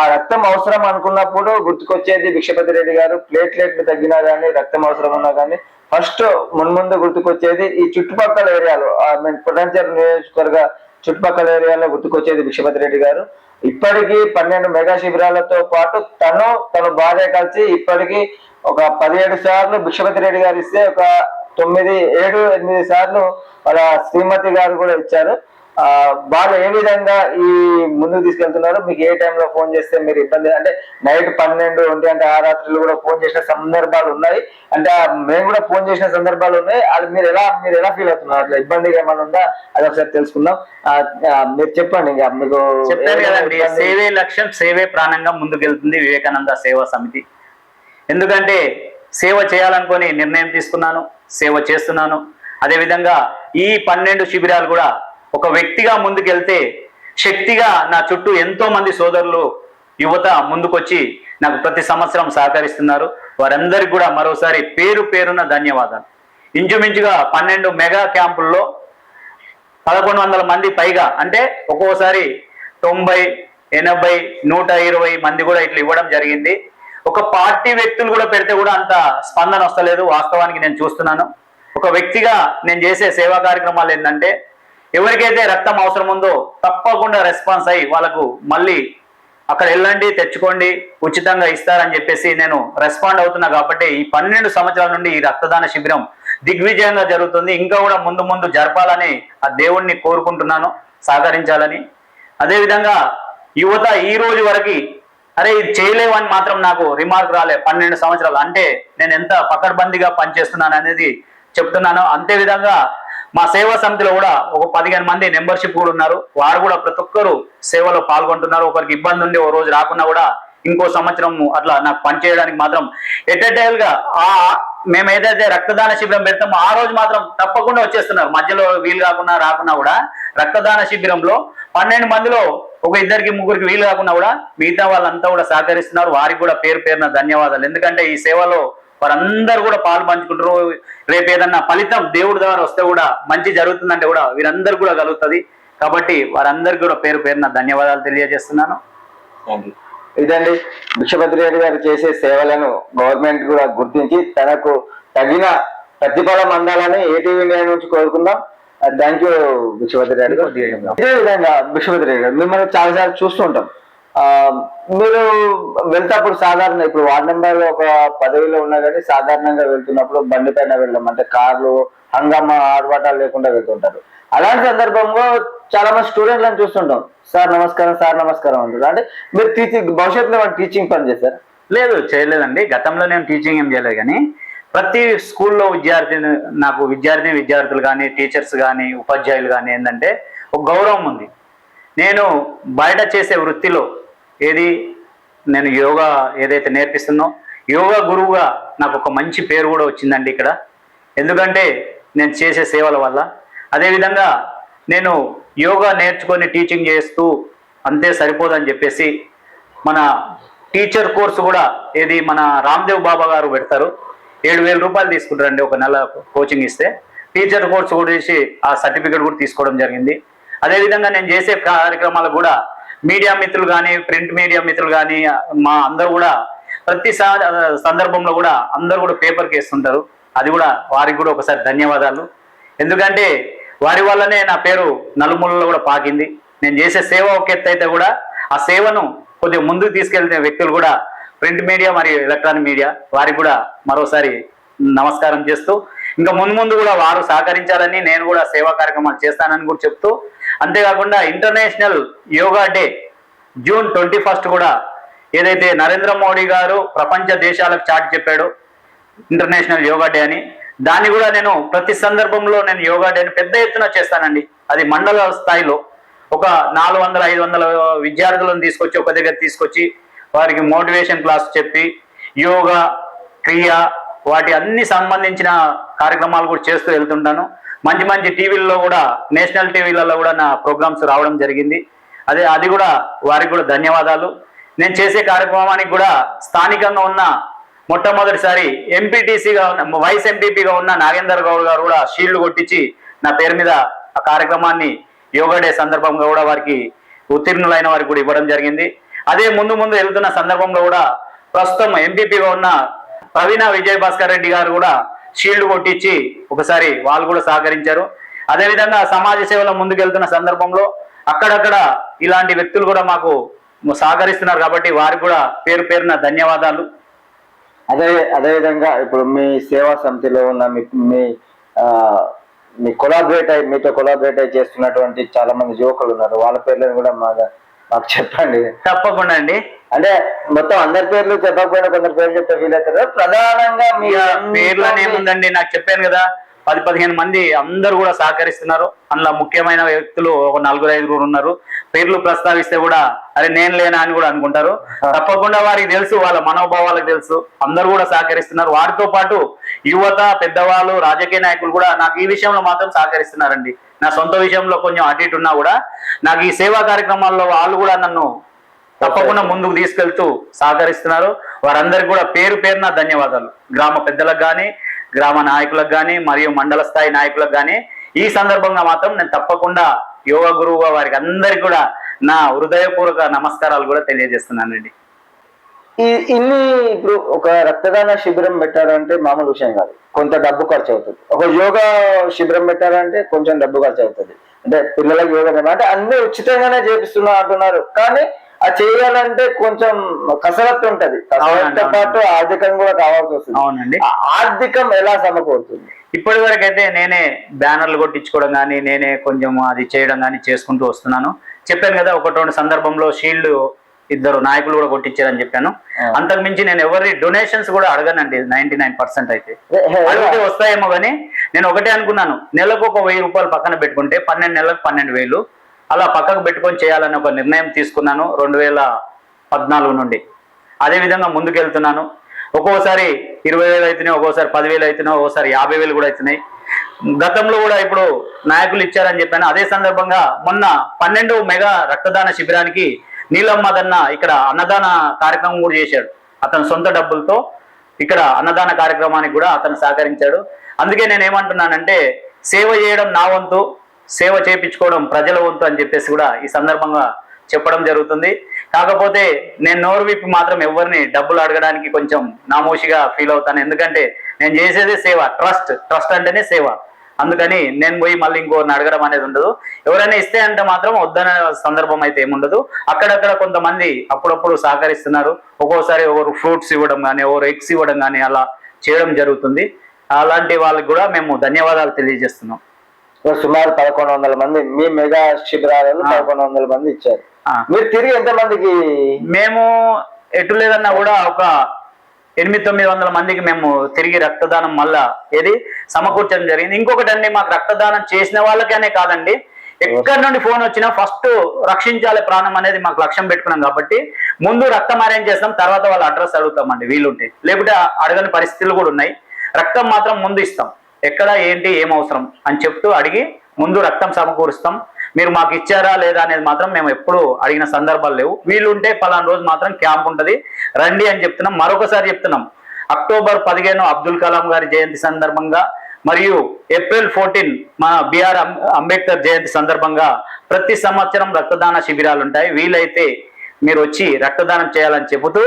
ఆ రక్తం అవసరం అనుకున్నప్పుడు గుర్తుకొచ్చేది భిక్షపతి రెడ్డి గారు. ప్లేట్లెట్లు తగ్గినా కానీ రక్తం అవసరం ఉన్నా కానీ ఫస్ట్ మున్ముందు గుర్తుకొచ్చేది ఈ చుట్టుపక్కల ఏరియాలో పొటెన్షియల్ నియోజకవర్గ చుట్టుపక్కల ఏరియాలో గుర్తుకొచ్చేది భిక్షపతి రెడ్డి గారు. ఇప్పటికీ పన్నెండు మెగా శిబిరాలతో పాటు తను తన భార్య కలిసి ఇప్పటికీ ఒక పదిహేడు సార్లు భిక్షపతి రెడ్డి గారు ఇస్తే ఒక తొమ్మిది ఏడు ఎనిమిది సార్లు వాళ్ళ శ్రీమతి గారు కూడా ఇచ్చారు. ఆ వాళ్ళు ఏ విధంగా ఈ ముందుకు తీసుకెళ్తున్నారు? మీకు ఏ టైంలో ఫోన్ చేస్తే మీరు ఇబ్బంది? అంటే నైట్ పన్నెండు ఒంటి అంటే ఆ రాత్రులు కూడా ఫోన్ చేసిన సందర్భాలు ఉన్నాయి. అంటే మేము కూడా ఫోన్ చేసిన సందర్భాలు ఉన్నాయి. అది మీరు ఎలా మీరు ఎలా ఫీల్ అవుతున్నారు? అట్లా ఇబ్బందిగా ఏమైనా ఉందా? అది ఒకసారి తెలుసుకుందాం. మీరు చెప్పండి ఇంకా. మీకు ఏదైనా కదండి సేవే లక్ష్యం సేవే ప్రాణంగా ముందుకెళ్తుంది వివేకానంద సేవా సమితి. ఎందుకంటే సేవ చేయాలనుకొని నిర్ణయం తీసుకున్నాను. సేవ చేస్తున్నాను. అదేవిధంగా ఈ పన్నెండు శిబిరాలు కూడా ఒక వ్యక్తిగా ముందుకెళ్తే శక్తిగా నా చుట్టూ ఎంతో మంది సోదరులు యువత ముందుకొచ్చి నాకు ప్రతి సంవత్సరం సహకరిస్తున్నారు. వారందరికీ కూడా మరోసారి పేరు పేరున ధన్యవాదాలు. ఇంచుమించుగా పన్నెండు మెగా క్యాంపుల్లో పదకొండు వందల మంది పైగా అంటే ఒక్కోసారి తొంభై ఎనభై నూట ఇరవై మంది కూడా ఇట్లా ఇవ్వడం జరిగింది. ఒక పార్టీ వ్యక్తులు కూడా పెడితే కూడా అంత స్పందన వస్తలేదు. వాస్తవానికి నేను చూస్తున్నాను. ఒక వ్యక్తిగా నేను చేసే సేవా కార్యక్రమాలు ఏంటంటే ఎవరికైతే రక్తం అవసరం ఉందో తప్పకుండా రెస్పాన్స్ అయ్యి వాళ్ళకు మళ్ళీ అక్కడ వెళ్ళండి తెచ్చుకోండి ఉచితంగా ఇస్తారని చెప్పేసి నేను రెస్పాండ్ అవుతున్నా కాబట్టి ఈ పన్నెండు సంవత్సరాల నుండి ఈ రక్తదాన శిబిరం దిగ్విజయంగా జరుగుతుంది. ఇంకా కూడా ముందు ముందు జరపాలని ఆ దేవుణ్ణి కోరుకుంటున్నాను సహకరించాలని. అదేవిధంగా యువత ఈ రోజు వరకు అరే ఇది చేయలేవని మాత్రం నాకు రిమార్క్ రాలే. పన్నెండు సంవత్సరాలు. అంటే నేను ఎంత పకడ్బందీగా పనిచేస్తున్నాను అనేది చెప్తున్నాను. అంతే విధంగా మా సేవా సమితిలో కూడా ఒక పదిహేను మంది మెంబర్షిప్ కూడా ఉన్నారు. వారు కూడా ప్రతి ఒక్కరు సేవలో పాల్గొంటున్నారు. ఒకరికి ఇబ్బంది ఉండి ఓ రోజు రాకున్నా కూడా ఇంకో సంవత్సరం అట్లా నాకు పనిచేయడానికి మాత్రం ఎటెటైల్గా ఆ మేము ఏదైతే రక్తదాన శిబిరం పెడతామో ఆ రోజు మాత్రం తప్పకుండా వచ్చేస్తున్నారు. మధ్యలో వీలు కాకుండా రాకున్నా కూడా రక్తదాన శిబిరంలో పన్నెండు మందిలో ఒక ఇద్దరికి ముగ్గురికి వీలు కాకుండా కూడా మిగతా వాళ్ళంతా కూడా సహకరిస్తున్నారు. వారికి కూడా పేరు పేరున ధన్యవాదాలు. ఎందుకంటే ఈ సేవలో వారందరూ కూడా పాలు పంచుకుంటారు రేపు ఏదన్నా ఫలితం దేవుడి ద్వారా వస్తే కూడా మంచి జరుగుతుందంటే కూడా వీరందరూ కూడా కలుగుతుంది. కాబట్టి వారందరికీ కూడా పేరు పేరున ధన్యవాదాలు తెలియజేస్తున్నాను. ఇదండి భిక్షపతి రెడ్డి గారు చేసే సేవలను గవర్నమెంట్ కూడా గుర్తించి తనకు తగిన ప్రతిఫలం అందాలని ఏటీవీ నుంచి కోరుకుందాం. థ్యాంక్ యూ భిక్షపతి రెడ్డి గారు. ఇదే విధంగా భిక్షపతి రెడ్డి గారు మిమ్మల్ని చాలాసార్లు చూస్తుంటాం. ఆ, మీరు వెళ్తేప్పుడు సాధారణ ఇప్పుడు వార్డ్ నెంబర్ ఒక పదవిలో ఉన్నా కానీ సాధారణంగా వెళ్తున్నప్పుడు బండి పైన వెళ్ళడం అంటే కార్లు హంగామా ఆర్భాటాలు లేకుండా వెళ్తుంటారు. అలాంటి సందర్భంలో చాలా మంది స్టూడెంట్లను చూస్తుంటాం. సార్ నమస్కారం సార్ నమస్కారం అంటారు అంటే మీరు టీచింగ్ భవిష్యత్తులో టీచింగ్ పని చేశారు? లేదు చేయలేదండి. గతంలో నేను టీచింగ్ ఏం చేయలేదు కానీ ప్రతి స్కూల్లో విద్యార్థిని నాకు విద్యార్థి విద్యార్థులు కానీ టీచర్స్ కానీ ఉపాధ్యాయులు కానీ ఏంటంటే ఒక గౌరవం ఉంది. నేను బయట చేసే వృత్తిలో ఏది నేను యోగా ఏదైతే నేర్పిస్తున్నో యోగా గురువుగా నాకు ఒక మంచి పేరు కూడా వచ్చిందండి ఇక్కడ. ఎందుకంటే నేను చేసే సేవల వల్ల. అదేవిధంగా నేను యోగా నేర్చుకొని టీచింగ్ చేస్తూ అంతే సరిపోదని చెప్పేసి మన టీచర్ కోర్సు కూడా ఏది మన రామ్దేవ్ బాబా గారు పెడతారు. ఏడు వేల రూపాయలు తీసుకుంటారండి ఒక నెల కోచింగ్ ఇస్తే. టీచర్ కోర్స్ కూడా చేసి ఆ సర్టిఫికేట్ కూడా తీసుకోవడం జరిగింది. అదేవిధంగా నేను చేసే కార్యక్రమాలు కూడా మీడియా మిత్రులు కానీ ప్రింట్ మీడియా మిత్రులు కానీ మా అందరూ కూడా ప్రతి సందర్భంలో కూడా అందరూ కూడా పేపర్కి వేస్తుంటారు. అది కూడా వారికి కూడా ఒకసారి ధన్యవాదాలు. ఎందుకంటే వారి వల్లనే నా పేరు నలుమూలలో కూడా పాకింది. నేను చేసే సేవ ఒక ఎత్తు అయితే కూడా ఆ సేవను కొద్దిగా ముందుకు తీసుకెళ్తే వ్యక్తులు కూడా ప్రింట్ మీడియా మరియు ఎలక్ట్రానిక్ మీడియా వారికి కూడా మరోసారి నమస్కారం చేస్తూ ఇంకా ముందు ముందు కూడా వారు సహకరించాలని నేను కూడా సేవా కార్యక్రమాలు చేస్తానని కూడా చెప్తూ అంతేకాకుండా international yoga day June twenty first కూడా ఏదైతే నరేంద్ర మోడీ గారు ప్రపంచ దేశాలకు చాటి చెప్పాడు ఇంటర్నేషనల్ యోగా డే అని దాన్ని కూడా నేను ప్రతి సందర్భంలో నేను యోగా డేని పెద్ద ఎత్తున చేస్తానండి. అది మండల స్థాయిలో ఒక నాలుగు వందల ఐదు వందల విద్యార్థులను తీసుకొచ్చి ఒక దగ్గర తీసుకొచ్చి వారికి మోటివేషన్ క్లాస్ చెప్పి యోగా క్రియ వాటి అన్ని సంబంధించిన కార్యక్రమాలు కూడా చేస్తూ వెళ్తుంటాను. మంచి మంచి టీవీల్లో కూడా నేషనల్ టీవీలలో కూడా నా ప్రోగ్రామ్స్ రావడం జరిగింది. అదే అది కూడా వారికి కూడా ధన్యవాదాలు. నేను చేసే కార్యక్రమానికి కూడా స్థానికంగా ఉన్న మొట్టమొదటిసారి ఎంపీటీసీగా ఉన్న వైస్ ఎంపీపీగా ఉన్న నాగేందర్ గౌడ్ గారు కూడా షీల్డ్ కొట్టించి నా పేరు మీద ఆ కార్యక్రమాన్ని యోగా డే సందర్భంగా కూడా వారికి ఉత్తీర్ణులైన వారికి కూడా ఇవ్వడం జరిగింది. అదే ముందు ముందు వెళ్తున్న సందర్భంలో కూడా ప్రస్తుతం ఎంపీపీగా ఉన్న ప్రవీణ విజయ్ భాస్కర్ రెడ్డి గారు కూడా షీల్డ్ కొట్టించి ఒకసారి వాళ్ళు కూడా సహకరించారు. అదేవిధంగా సమాజ సేవలో ముందుకెళ్తున్న సందర్భంలో అక్కడక్కడ ఇలాంటి వ్యక్తులు కూడా మాకు సహకరిస్తున్నారు కాబట్టి వారికి కూడా పేరు పేరున ధన్యవాదాలు. అదే అదేవిధంగా ఇప్పుడు మీ సేవా సమితిలో ఉన్న మీ మీ మీ కొలాబరేట్ అయి మీతో కొలాబరేట్ అయి చేస్తున్నటువంటి చాలా మంది యువకులు ఉన్నారు. వాళ్ళ పేర్లను కూడా మా మాకు చెప్పండి. తప్పకుండా అండి. అంటే మొత్తం అందరి పేర్లు చెప్పకపోయినా కొందరు పేర్లు చెప్తే ఫీల్ అవుతారు ప్రధానంగా మీ ఇక పేర్లని ఏముందండి? నాకు చెప్పాను కదా పది పదిహేను మంది అందరూ కూడా సహకరిస్తున్నారు. అందులో ముఖ్యమైన వ్యక్తులు ఒక నలుగురు ఐదుగురు ఉన్నారు. పేర్లు ప్రస్తావిస్తే కూడా అరే నేను లేనా అని కూడా అనుకుంటారు. తప్పకుండా వారికి తెలుసు వాళ్ళ మనోభావాలకు తెలుసు. అందరూ కూడా సహకరిస్తున్నారు. వారితో పాటు యువత పెద్దవాళ్ళు రాజకీయ నాయకులు కూడా నాకు ఈ విషయంలో మాత్రం సహకరిస్తున్నారండి. నా సొంత విషయంలో కొంచెం అటు ఇటు ఉన్నా కూడా నాకు ఈ సేవా కార్యక్రమాల్లో వాళ్ళు కూడా నన్ను తప్పకుండా ముందుకు తీసుకెళ్తూ సహకరిస్తున్నారు. వారందరికీ కూడా పేరు పేరున ధన్యవాదాలు. గ్రామ పెద్దలకు కానీ గ్రామ నాయకులకు కానీ మరియు మండల స్థాయి నాయకులకు కానీ ఈ సందర్భంగా మాత్రం నేను తప్పకుండా యోగా గురువుగా వారికి అందరికి కూడా నా హృదయపూర్వక నమస్కారాలు కూడా తెలియజేస్తున్నానండి. ఇన్ని ఇప్పుడు ఒక రక్తదాన శిబిరం పెట్టాలంటే మామూలు విషయం కాదు. కొంత డబ్బు ఖర్చు అవుతుంది. ఒక యోగా శిబిరం పెట్టాలంటే కొంచెం డబ్బు ఖర్చు అవుతుంది. అంటే పిల్లలకు యోగా అంటే అన్ని ఉచితంగానే చేపిస్తున్నా అంటున్నారు. కానీ అది చేయాలంటే కొంచెం కసరత్తు ఉంటది. పాటు ఆర్థికంగా కూడా కావాల్సి వస్తుంది. అవునండి. ఆర్థికం ఎలా సమకూరుతుంది? ఇప్పటి వరకు అయితే నేనే బ్యానర్లు కొట్టించుకోవడం కానీ నేనే కొంచెం అది చేయడం కానీ చేసుకుంటూ వస్తున్నాను. చెప్పాను కదా ఒకటి రెండు సందర్భంలో షీల్డ్ ఇద్దరు నాయకులు కూడా కొట్టించారని చెప్పాను. అంతకు మించి నేను ఎవరి డొనేషన్స్ కూడా అడగనండి నైన్టీ నైన్ పర్సెంట్ అయితే. అడిగితే వస్తాయేమో కానీ నేను ఒకటే అనుకున్నాను నెలకు ఒక వెయ్యి రూపాయలు పక్కన పెట్టుకుంటే పన్నెండు నెలలకు పన్నెండు వేలు. అలా పక్కకు పెట్టుకొని చేయాలని ఒక నిర్ణయం తీసుకున్నాను రెండు వేల పద్నాలుగు నుండి. అదే విధంగా ముందుకెళ్తున్నాను. ఒక్కోసారి ఇరవై వేలు అవుతున్నాయి ఒక్కోసారి పదివేలు అవుతున్నాయి ఒక్కోసారి యాభై వేలు కూడా అవుతున్నాయి గతంలో కూడా ఇప్పుడు నాయకులు ఇచ్చారని చెప్పాను. అదే సందర్భంగా మొన్న పన్నెండు మెగా రక్తదాన శిబిరానికి నీలమ్మదన్న ఇక్కడ అన్నదాన కార్యక్రమం కూడా చేశాడు. అతని సొంత డబ్బులతో ఇక్కడ అన్నదాన కార్యక్రమానికి కూడా అతను సహకరించాడు. అందుకే నేను ఏమంటున్నానంటే సేవ చేయడం నా వంతు సేవ చేయించుకోవడం ప్రజల వంతు అని చెప్పేసి కూడా ఈ సందర్భంగా చెప్పడం జరుగుతుంది. కాకపోతే నేను నోరు విప్పి మాత్రం ఎవరిని డబ్బులు అడగడానికి కొంచెం నామోషిగా ఫీల్ అవుతాను. ఎందుకంటే నేను చేసేదే సేవ ట్రస్ట్. ట్రస్ట్ అంటేనే సేవ. అందుకని నేను పోయి మళ్ళీ ఇంకోరిని అడగడం అనేది ఉండదు. ఎవరైనా ఇస్తే అంటే మాత్రం వద్దనే సందర్భం అయితే ఏముండదు అక్కడక్కడ కొంతమంది అప్పుడప్పుడు సహకరిస్తున్నారు. ఒక్కోసారి ఒకరు ఫ్రూట్స్ ఇవ్వడం కానీ ఒకరు ఎగ్స్ ఇవ్వడం కానీ అలా చేయడం జరుగుతుంది. అలాంటి వాళ్ళకి కూడా మేము ధన్యవాదాలు తెలియజేస్తున్నాం. సుమారు పదకొండు వందల మంది మీ మెగా శిబిరాలలో ఆ. పదకొండు వందల మంది ఇచ్చారు. మీరు తిరిగి ఎంత మందికి మేము ఎటు లేదన్నా కూడా ఒక ఎనిమిది తొమ్మిది వందల మందికి మేము తిరిగి రక్తదానం మళ్ళా ఏది సమకూర్చడం జరిగింది. ఇంకొకటి అండి మాకు రక్తదానం చేసిన వాళ్ళకనే కాదండి. ఎక్కడి నుండి ఫోన్ వచ్చినా ఫస్ట్ రక్షించాలి ప్రాణం అనేది మాకు లక్ష్యం పెట్టుకున్నాం కాబట్టి ముందు రక్తం అరేంజ్ చేస్తాం తర్వాత వాళ్ళ అడ్రస్ అడుగుతామండి వీలుంటే. లేకుంటే అడగని పరిస్థితులు కూడా ఉన్నాయి. రక్తం మాత్రం ముందు ఇస్తాం. ఎక్కడ ఏంటి ఏం అవసరం అని చెప్తూ అడిగి ముందు రక్తం సమకూరుస్తాం. మీరు మాకు ఇచ్చారా లేదా అనేది మాత్రం మేము ఎప్పుడు అడిగిన సందర్భాలు లేవు. వీలుంటే పలానా రోజు మాత్రం క్యాంప్ ఉంటుంది. రండి అని చెప్తున్నాం. మరొకసారి చెప్తున్నాం. అక్టోబర్ పదిహేను అబ్దుల్ కలాం గారి జయంతి సందర్భంగా మరియు ఏప్రిల్ ఫోర్టీన్ మన బిఆర్ అంబేద్కర్ జయంతి సందర్భంగా ప్రతి సంవత్సరం రక్తదాన శిబిరాలు ఉంటాయి. వీలైతే మీరు వచ్చి రక్తదానం చేయాలని చెబుతూ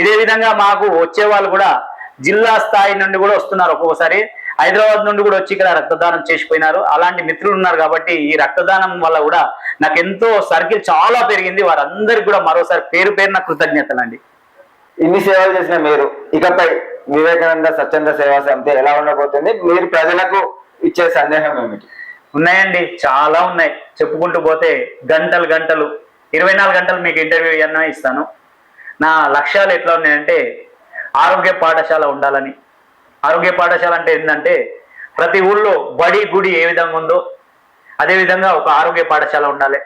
ఇదే విధంగా మాకు వచ్చే వాళ్ళు కూడా జిల్లా స్థాయి నుండి కూడా వస్తున్నారు ఒక్కొక్కసారి. హైదరాబాద్ నుండి కూడా వచ్చి ఇక్కడ రక్తదానం చేసిపోయినారు. అలాంటి మిత్రులు ఉన్నారు కాబట్టి ఈ రక్తదానం వల్ల కూడా నాకు ఎంతో సర్కిల్ చాలా పెరిగింది. వారందరికీ కూడా మరోసారి పేరు పేరున కృతజ్ఞతలు అండి ఇన్ని సేవలు చేసిన మీరు ఇకపై వివేకానంద స్వచ్ఛంద సేవా సమితి ఎలా ఉండబోతుంది? మీరు ప్రజలకు ఇచ్చే సందేహం ఏమిటి? ఉన్నాయండి చాలా ఉన్నాయి. చెప్పుకుంటూ పోతే గంటలు గంటలు ఇరవై నాలుగు గంటలు మీకు ఇంటర్వ్యూ అన్నా ఇస్తాను. నా లక్ష్యాలు ఎట్లా ఉన్నాయంటే ఆరోగ్య పాఠశాల ఉండాలని ఆరోగ్య పాఠశాల అంటే ఏంటంటే ప్రతి ఊళ్ళో బడి గుడి ఏ విధంగా ఉందో అదేవిధంగా ఒక ఆరోగ్య పాఠశాల ఉండాలి.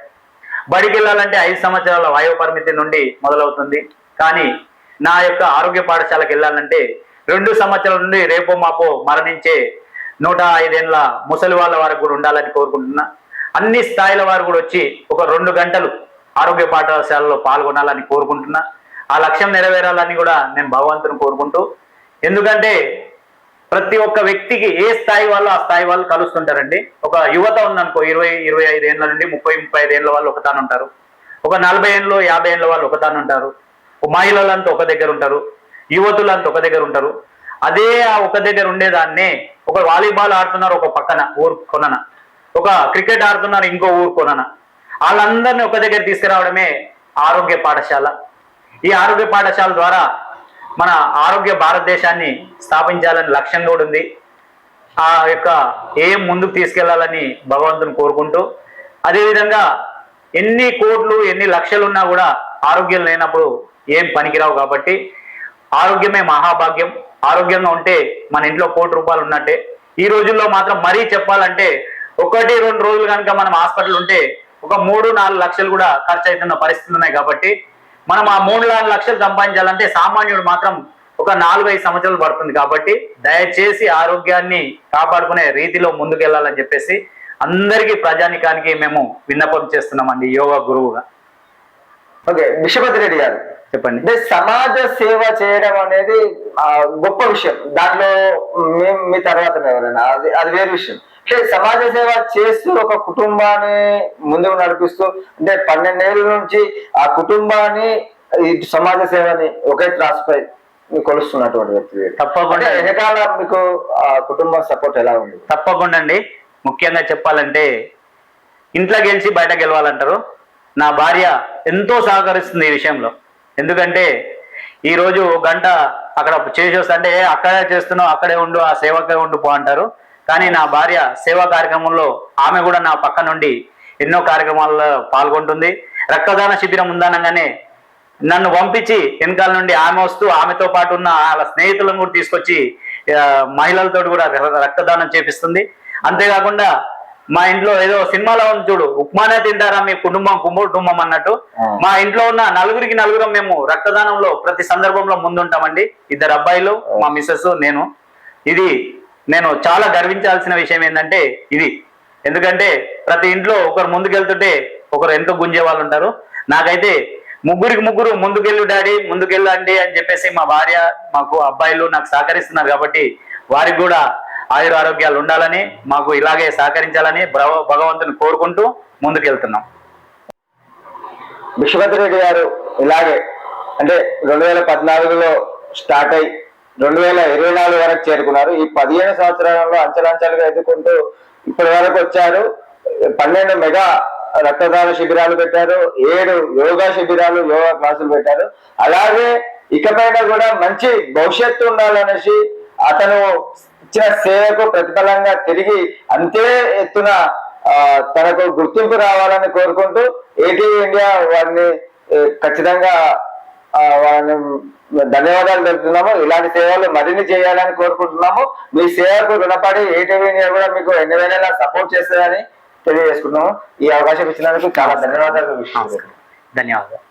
బడికి వెళ్ళాలంటే ఐదు సంవత్సరాల వయో పరిమితి నుండి మొదలవుతుంది. కానీ నా యొక్క ఆరోగ్య పాఠశాలకు వెళ్ళాలంటే రెండు సంవత్సరాల నుండి రేపో మాపో మరణించే నూట ఐదేళ్ళ ముసలి వాళ్ళ వారికి కూడా ఉండాలని కోరుకుంటున్నా. అన్ని స్థాయిల వారు కూడా వచ్చి ఒక రెండు గంటలు ఆరోగ్య పాఠశాలలో పాల్గొనాలని కోరుకుంటున్నా. ఆ లక్ష్యం నెరవేరాలని కూడా నేను భగవంతుని కోరుకుంటూ ఎందుకంటే ప్రతి ఒక్క వ్యక్తికి ఏ స్థాయి వాళ్ళు ఆ స్థాయి వాళ్ళు కలుస్తుంటారండి. ఒక యువత ఉందనుకో ఇరవై ఇరవై ఐదు ఏళ్ళ నుండి ముప్పై ముప్పై ఐదు ఏళ్ళ వాళ్ళు ఒకతాను ఉంటారు. ఒక నలభై ఏళ్ళు యాభై ఏళ్ళ వాళ్ళు ఒకతాను ఉంటారు. మహిళలంతా ఒక దగ్గర ఉంటారు. యువతులంతా ఒక దగ్గర ఉంటారు. అదే ఆ ఒక దగ్గర ఉండేదాన్నే ఒక వాలీబాల్ ఆడుతున్నారు ఒక పక్కన ఊరు కొనన. ఒక క్రికెట్ ఆడుతున్నారు ఇంకో ఊరు కొనన. వాళ్ళందరినీ ఒక దగ్గర తీసుకురావడమే ఆరోగ్య పాఠశాల. ఈ ఆరోగ్య పాఠశాల ద్వారా మన ఆరోగ్య భారతదేశాన్ని స్థాపించాలని లక్ష్యం కూడా ఉంది. ఆ యొక్క ఏం ముందుకు తీసుకెళ్ళాలని భగవంతుని కోరుకుంటూ అదేవిధంగా ఎన్ని కోట్లు ఎన్ని లక్షలు ఉన్నా కూడా ఆరోగ్యం లేనప్పుడు ఏం పనికిరావు కాబట్టి ఆరోగ్యమే మహాభాగ్యం. ఆరోగ్యంగా ఉంటే మన ఇంట్లో కోటి రూపాయలు ఉన్నట్టే. ఈ రోజుల్లో మాత్రం మరీ చెప్పాలంటే ఒకటి రెండు రోజులు కనుక మనం హాస్పిటల్ ఉంటే ఒక మూడు నాలుగు లక్షలు కూడా ఖర్చు అవుతున్న పరిస్థితులు ఉన్నాయి కాబట్టి మనం ఆ మూడు నాలుగు లక్షలు సంపాదించాలంటే సామాన్యుడు మాత్రం ఒక నాలుగు ఐదు సంవత్సరాలు పడుతుంది కాబట్టి దయచేసి ఆరోగ్యాన్ని కాపాడుకునే రీతిలో ముందుకెళ్ళాలని చెప్పేసి అందరికీ ప్రజానికానికి మేము విన్నపం చేస్తున్నామండి. యోగా గురువుగా. ఓకే విశ్వపతి రెడ్డి గారు. చెప్పండి. అంటే సమాజ సేవ చేయడం అనేది గొప్ప విషయం. దాంట్లో మేము మీ తర్వాత ఎవరైనా? అది అది వేరే విషయం. అంటే సమాజ సేవ చేస్తూ ఒక కుటుంబాన్ని ముందుకు నడిపిస్తూ అంటే పన్నెండేళ్ళ నుంచి ఆ కుటుంబాన్ని ఈ సమాజ సేవని ఒకే త్రాసుపై కొలుస్తున్నటువంటి వ్యక్తి. తప్పకుండా. వెనకాల మీకు ఆ కుటుంబం సపోర్ట్ ఎలా ఉంది? తప్పకుండా అండి. ముఖ్యంగా చెప్పాలంటే ఇంట్లో గెలిచి బయట గెలవాలంటారు. నా భార్య ఎంతో సహకరిస్తుంది ఈ విషయంలో. ఎందుకంటే ఈ రోజు ఒక గంట అక్కడ చేసి వస్తా అంటే "ఏ, అక్కడే చేస్తున్నావు అక్కడే ఉండు ఆ సేవకే ఉండు పో అంటారు. కానీ నా భార్య సేవా కార్యక్రమంలో ఆమె కూడా నా పక్క నుండి ఎన్నో కార్యక్రమాల్లో పాల్గొంటుంది. రక్తదాన శిబిరం ఉందనగానే నన్ను పంపించి వెనకాల నుండి ఆమె వస్తూ ఆమెతో పాటు ఉన్న వాళ్ళ స్నేహితులను కూడా తీసుకొచ్చి మహిళలతో కూడా రక్త- రక్తదానం చేపిస్తుంది. అంతేకాకుండా మా ఇంట్లో ఏదో సినిమాలో ఉంది చూడు ఉప్మానే తింటారా మీ కుటుంబం కుటుంబం అన్నట్టు. మా ఇంట్లో ఉన్న నలుగురికి నలుగురం మేము రక్తదానంలో ప్రతి సందర్భంలో ముందుంటామండి. ఇద్దరు అబ్బాయిలు మా మిస్సెస్ నేను. ఇది నేను చాలా గర్వించాల్సిన విషయం ఏంటంటే ఇది. ఎందుకంటే ప్రతి ఇంట్లో ఒకరు ముందుకెళ్తుంటే ఒకరు ఎంతో గుంజే వాళ్ళు ఉంటారు. నాకైతే ముగ్గురికి ముగ్గురు ముందుకెళ్ళు డాడీ ముందుకెళ్ళండి అని చెప్పేసి మా భార్య మాకు అబ్బాయిలు నాకు సహకరిస్తున్నారు కాబట్టి వారికి కూడా ఆయుర ఆరోగ్యాలు ఉండాలని మాకు ఇలాగే సహకరించాలని భగవంతుని కోరుకుంటూ ముందుకెళ్తున్నాం. విశ్వపతి రెడ్డి గారు ఇలాగే అంటే రెండు వేల పద్నాలుగులో స్టార్ట్ అయ్యి రెండు వేల ఇరవై నాలుగు వరకు చేరుకున్నారు. ఈ పదిహేను సంవత్సరాలలో అంచెలంచెలుగా ఎదుర్కొంటూ ఇప్పటి వరకు వచ్చారు. పన్నెండు మెగా రక్తదాన శిబిరాలు పెట్టారు. ఏడు యోగా శిబిరాలు యోగా క్లాసులు పెట్టారు. అలాగే ఇకపైన కూడా మంచి భవిష్యత్తు ఉండాలనేసి అతను ఇచ్చిన సేవకు ప్రతిఫలంగా తిరిగి అంతే ఎత్తున ఆ, తనకు గుర్తింపు రావాలని కోరుకుంటూ ఏటీ ఇండియా వారిని ఖచ్చితంగా ఆ, వారిని ధన్యవాదాలు తెలుపుతున్నాము. ఇలాంటి సేవలు మరిన్ని చేయాలని కోరుకుంటున్నాము. మీ సేవకు రుణపడి ఏటీవీ కూడా మీకు ఎన్ని వేల సపోర్ట్ చేస్తుందని తెలియజేసుకున్నాము ఈ అవకాశం ఇచ్చినందుకు చాలా ధన్యవాదాలు. ధన్యవాదాలు.